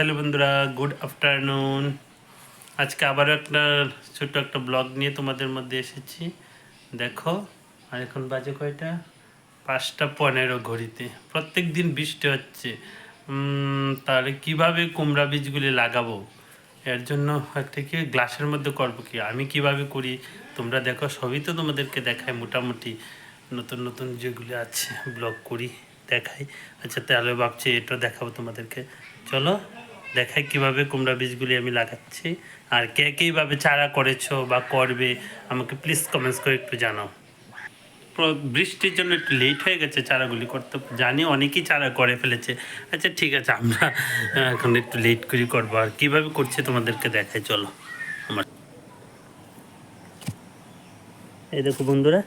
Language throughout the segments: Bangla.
হ্যালো বন্ধুরা, গুড আফটারনুন। আজকে আবারও একটা ছোট্ট একটা ব্লগ নিয়ে তোমাদের মধ্যে এসেছি। দেখো, আর এখন বাজে কয়টা? পাঁচটা পনেরো ঘড়িতে। প্রত্যেক দিন বৃষ্টি হচ্ছে। তাহলে কীভাবে কুমড়া বীজগুলি লাগাবো? এর জন্য একটা কি গ্লাসের মধ্যে করব কি? আমি কীভাবে করি? তোমরা দেখো, সবই তো তোমাদেরকে দেখায় মোটামুটি। নতুন নতুন যেগুলি আছে, ব্লগ করি, দেখাই। আচ্ছা তাহলে ভাবছি এটা দেখাবো তোমাদেরকে। চলো দেখাই কীভাবে কুমড়া বীজগুলি আমি লাগাচ্ছি। আর কে কীভাবে চারা করেছ বা করবে, আমাকে প্লিজ কমেন্টস করে একটু জানাও। বৃষ্টির জন্য একটু লেট হয়ে গেছে চারাগুলি করতে। জানি অনেকেই চারা করে ফেলেছে। আচ্ছা ঠিক আছে, আমরা এখন একটু লেট করি করব। আর কীভাবে করছে তোমাদেরকে দেখাই, চলো। আমার এই দেখো বন্ধুরা,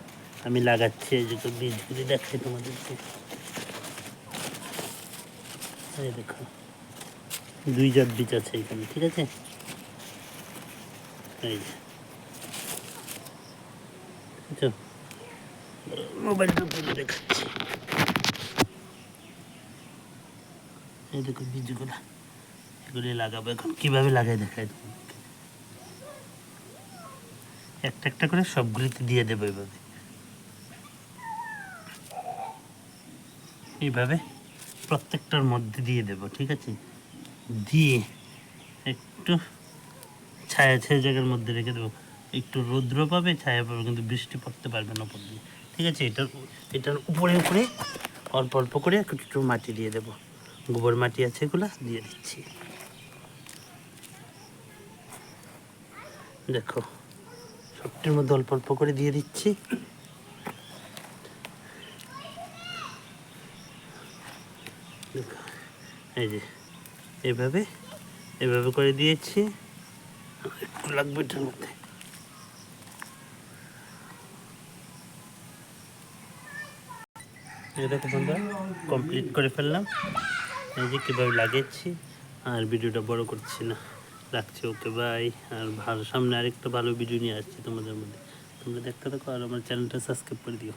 আমি লাগাচ্ছি এই যে বীজগুলি দেখাই তোমাদেরকে। এই দেখো। দুই জাত বীজ আছে এখানে, ঠিক আছে? এই যে। লাগাবো এখন। কীভাবে লাগাই দেখাই একটা একটা করে দিয়ে দেবো এইভাবে প্রত্যেকটার মধ্যে দিয়ে দেবো, ঠিক আছে? দিয়ে একটু ছায়া ছায়া জায়গার মধ্যে রেখে দেবো। একটু রৌদ্র পাবে, ছায়া পাবে, কিন্তু বৃষ্টি পড়তে পারবে না উপর দিয়ে। ঠিক আছে? এটার এটার উপরে উপরে অল্প অল্প করে একটু মাটি দিয়ে দেবো। গোবর মাটি আছে এগুলো, দিয়ে দিচ্ছি। দেখো, সবটির মধ্যে অল্প অল্প করে দিয়ে দিচ্ছি। দেখো, এই যে এভাবে এভাবে করে দিয়েছি। একটু লাগবে এটার মধ্যে। কমপ্লিট করে ফেললাম। এই যে কীভাবে লাগিয়েছি, আর ভিডিওটা বড় করছি না। রাখছি ওকে বাই আর ভালো, সামনে আরেকটা ভালো ভিডিও নিয়ে আসছি তোমাদের মধ্যে। তোমরা দেখতে থাকো আর আমার চ্যানেলটা সাবস্ক্রাইব করে দিও।